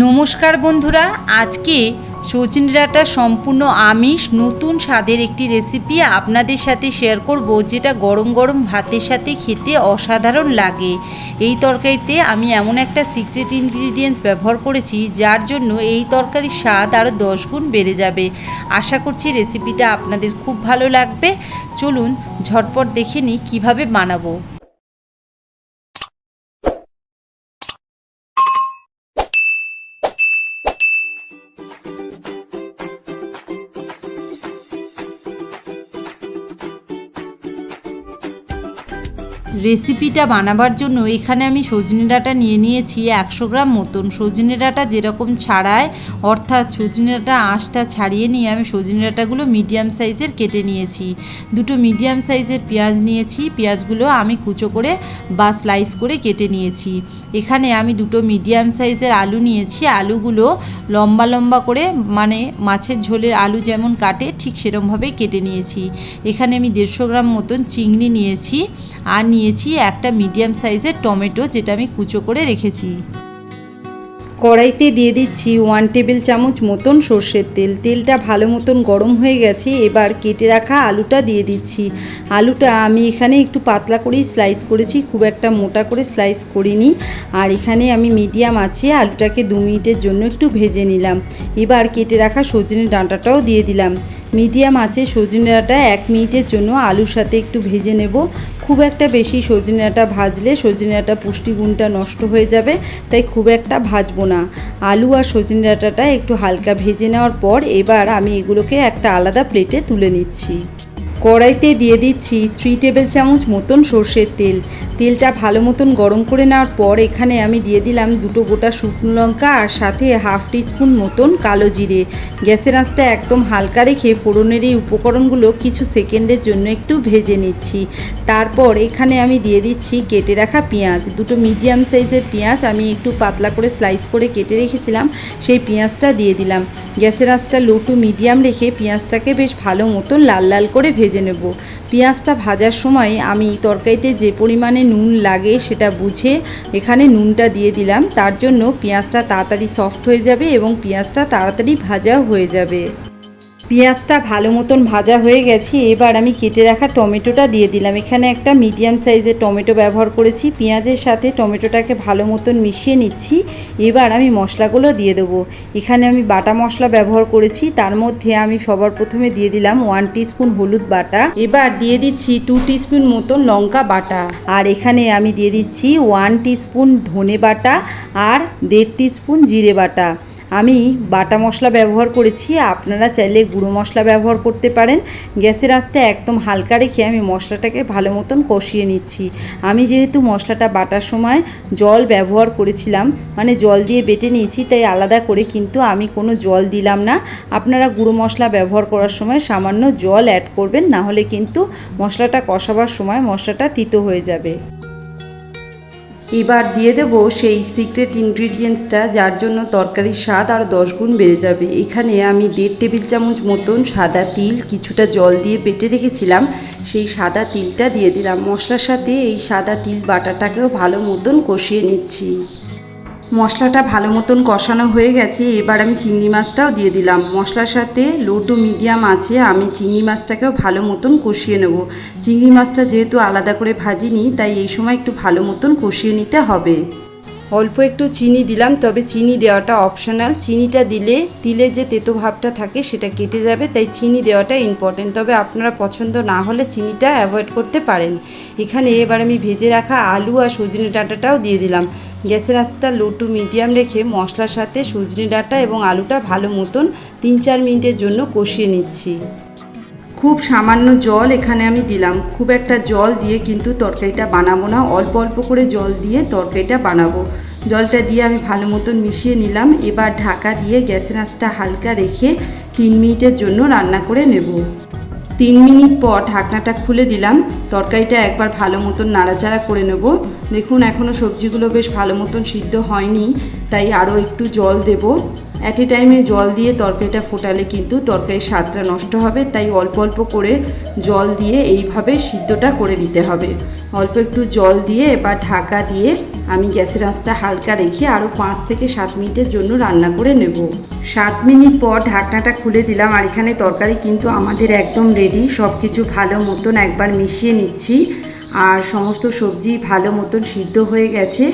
নমস্কার বন্ধুরা, আজকে সজনে ডাঁটা সম্পূর্ণ আমিষ, নতুন স্বাদের একটি রেসিপি আপনাদের সাথে শেয়ার করব, যেটা গরম গরম ভাতের সাথে খেতে অসাধারণ লাগে। এই তরকারিতে আমি এমন একটা সিক্রেট ইনগ্রিডিয়েন্টস ব্যবহার করেছি, যার জন্য এই তরকারির স্বাদ আরও দশ গুণ বেড়ে যাবে। আশা করছি রেসিপিটা আপনাদের খুব ভালো লাগবে। চলুন ঝটপট দেখে নিই কীভাবে বানাবো। রেসিপিটা বানাবার জন্য এখানে আমি সজনে ডাঁটা নিয়ে নিয়েছি একশো গ্রাম মতন। সজনে ডাঁটা যেরকম ছাড়ায়, অর্থাৎ সজনে ডাঁটা আঁশটা ছাড়িয়ে নিয়ে আমি সজনে ডাঁটাগুলো মিডিয়াম সাইজের কেটে নিয়েছি। দুটো মিডিয়াম সাইজের পেঁয়াজ নিয়েছি, পেঁয়াজগুলো আমি কুচো করে বা স্লাইস করে কেটে নিয়েছি। এখানে আমি দুটো মিডিয়াম সাইজের আলু নিয়েছি। আলুগুলো লম্বা লম্বা করে মানে মাছের ঝোলের আলু যেমন কাটে, ঠিক সেরমভাবেই কেটে নিয়েছি। এখানে আমি দেড়শো গ্রাম মতন চিংড়ি নিয়েছি। আর নিয়েছি একটা মিডিয়াম সাইজের টমেটো যেটা আমি কুচো করে রেখেছি। কড়াইতে দিয়ে দিচ্ছি ওয়ান টেবিল চামচ মতন সর্ষের তেল। তেলটা ভালো মতন গরম হয়ে গেছে, এবার কেটে রাখা আলুটা দিয়ে দিচ্ছি। আলুটা আমি এখানে একটু পাতলা করেই স্লাইস করেছি, খুব একটা মোটা করে স্লাইস করিনি। আর এখানে আমি মিডিয়াম আছে, আলুটাকে দু মিনিটের জন্য একটু ভেজে নিলাম। এবার কেটে রাখা সজনে ডাঁটাটাও দিয়ে দিলাম। মিডিয়াম আছে, সজনে ডাঁটা এক মিনিটের জন্য আলুর সাথে একটু ভেজে নেব। খুব একটা বেশি সজনে ডাঁটা ভাজলে সজনে ডাঁটা পুষ্টিগুণটা নষ্ট হয়ে যাবে, তাই খুব একটা ভাজবো না। আলু আর সজনে ডাঁটাটা একটু হালকা ভেজে নেওয়ার পর এবার আমি এগুলোকে একটা আলাদা প্লেটে তুলে নিচ্ছি। কড়াইতে দিয়ে দিচ্ছি থ্রি টেবিল চামচ মতন সর্ষের তেল। তেলটা ভালো মতন গরম করে নেওয়ার পর এখানে আমি দিয়ে দিলাম দুটো গোটা শুকনো লঙ্কা আর সাথে হাফ টিস্পুন মতন কালো জিরে। গ্যাসের আঁচটা একদম হালকা রেখে ফোড়নের এই উপকরণগুলো কিছু সেকেন্ডের জন্য একটু ভেজে নিচ্ছি। তারপর এখানে আমি দিয়ে দিচ্ছি কেটে রাখা পেঁয়াজ। দুটো মিডিয়াম সাইজের পেঁয়াজ আমি একটু পাতলা করে স্লাইস করে কেটে রেখেছিলাম, সেই পেঁয়াজটা দিয়ে দিলাম। গ্যাসের আঁচটা লো টু মিডিয়াম রেখে পেঁয়াজটাকে বেশ ভালো মতন লাল লাল করে ভেজে নেব। পেঁয়াজটা ভাজার সময় আমি তরকারিতে যে পরিমাণে নুন লাগে সেটা বুঝে এখানে নুনটা দিয়ে দিলাম। তার জন্য পেঁয়াজটা তাড়াতাড়ি সফট হয়ে যাবে এবং পেঁয়াজটা তাড়াতাড়ি ভাজাও হয়ে যাবে। পেঁয়াজটা ভালো মতন ভাজা হয়ে গেছে, এবার আমি কেটে রাখা টমেটোটা দিয়ে দিলাম। এখানে একটা মিডিয়াম সাইজের টমেটো ব্যবহার করেছি। পেঁয়াজের সাথে টমেটোটাকে ভালো মতন মিশিয়ে নিচ্ছি। এবার আমি মশলাগুলো দিয়ে দেবো। এখানে আমি বাটা মশলা ব্যবহার করেছি। তার মধ্যে আমি সবার প্রথমে দিয়ে দিলাম ওয়ান টিস্পুন হলুদ বাটা। এবার দিয়ে দিচ্ছি টু টিস্পুন মতন লঙ্কা বাটা। আর এখানে আমি দিয়ে দিচ্ছি ওয়ান টিস্পুন ধনে বাটা আর দেড় টিস্পুন জিরে বাটা। আমি বাটা মশলা ব্যবহার করেছি। আপনারা চাইলে গুঁড়ো মশলা ব্যবহার করতে পারেন। গ্যাসের আঁচটা একদম হালকা রেখে আমি মশলাটাকে ভালো মতন কষিয়ে নিচ্ছি। আমি যেহেতু মশলাটা বাটার সময় জল ব্যবহার করেছিলাম মানে জল দিয়ে বেটে নিয়েছি, তাই আলাদা করে কিন্তু আমি কোনো জল দিলাম না। আপনারা গুঁড়ো মশলা ব্যবহার করার সময় সামান্য জল অ্যাড করবেন না হলে কিন্তু মশলাটা কষাবার সময় মশলাটা তিতো হয়ে যাবে। এবার দিয়ে দেব সেই সিক্রেট ইনগ্রিডিয়েন্টসটা যার জন্য তরকারির স্বাদ আর গুণ বেড়ে যাবে। এখানে আমি দেড় টেবিল চামচ মতন সাদা তিল কিছুটা জল দিয়ে বেটে রেখেছিলাম। সেই সাদা তিলটা দিয়ে দিলাম। মশলার সাথে এই সাদা তিল বাটাটাকেও ভালো মতন কষিয়ে নিচ্ছি। মশলাটা ভালো মতন কষানো হয়ে গেছে, এবার আমি চিংড়ি মাছটাও দিয়ে দিলাম। মশলার সাথে লো টু মিডিয়াম আছে, আমি চিংড়ি মাছটাকেও ভালো মতন কষিয়ে নেব। চিংড়ি মাছটা যেহেতু আলাদা করে ভাজিনি, তাই এই সময় একটু ভালো মতন কষিয়ে নিতে হবে। অল্প একটু চিনি দিলাম, তবে চিনি দেওয়াটা অপশনাল চিনিটা দিলে তিলে যে তেতো ভাবটা থাকে সেটা কেটে যাবে, তাই চিনি দেওয়াটা ইম্পর্টেন্ট তবে আপনারা পছন্দ না হলে চিনিটা অ্যাভয়েড করতে পারেন। এখানে এবার আমি ভেজে রাখা আলু আর সজনে ডাঁটাটাও দিয়ে দিলাম। গ্যাসের আস্তা লো টু মিডিয়াম রেখে মশলার সাথে সজনে ডাঁটা এবং আলুটা ভালো মতন তিন চার মিনিটের জন্য কষিয়ে নিচ্ছি। খুব সামান্য জল এখানে আমি দিলাম। খুব একটা জল দিয়ে কিন্তু তরকারিটা বানাবো না। অল্প অল্প করে জল দিয়ে তরকারিটা বানাবো। জলটা দিয়ে আমি ভালো মতন মিশিয়ে নিলাম। এবার ঢাকা দিয়ে গ্যাসের আঁচটা হালকা রেখে তিন মিনিটের জন্য রান্না করে নেব। তিন মিনিট পর ঢাকনাটা খুলে দিলাম। তরকারিটা একবার ভালো মতন নাড়াচাড়া করে নেব। দেখুন এখনও সবজিগুলো বেশ ভালো মতন সিদ্ধ হয়নি, তাই আরও একটু জল দেব। অ্যাট এ টাইমে জল দিয়ে তরকারিটা ফোটালে কিন্তু তরকারির স্বাদটা নষ্ট হবে, তাই অল্প অল্প করে জল দিয়ে এইভাবে সিদ্ধটা করে নিতে হবে। অল্প একটু জল দিয়ে এবার ঢাকা দিয়ে আমি গ্যাসের আঁচটা হালকা রেখে আরও পাঁচ থেকে সাত মিনিটের জন্য রান্না করে নেব। সাত মিনিট পর ঢাকনাটা খুলে দিলাম, আর এখানে তরকারি কিন্তু আমাদের একদম রেডি সব কিছু ভালো মতন একবার মিশিয়ে নিচ্ছি। আর সমস্ত সবজি ভালো মতন সিদ্ধ হয়ে গেছে।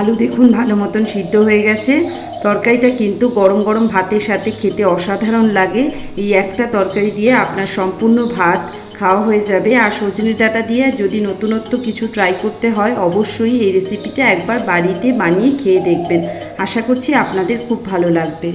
আলু দেখুন ভালো মতন সিদ্ধ হয়ে গেছে। তরকারিটা কিন্তু গরম গরম ভাতের সাথে খেতে অসাধারণ লাগে। এই একটা তরকারি দিয়ে আপনার সম্পূর্ণ ভাত খাওয়া হয়ে যাবে। আর সজনে ডাটা দিয়ে যদি নতুনত্ব কিছু ট্রাই করতে হয়, অবশ্যই এই রেসিপিটা একবার বাড়িতে বানিয়ে খেয়ে দেখবেন। আশা করছি আপনাদের খুব ভালো লাগবে।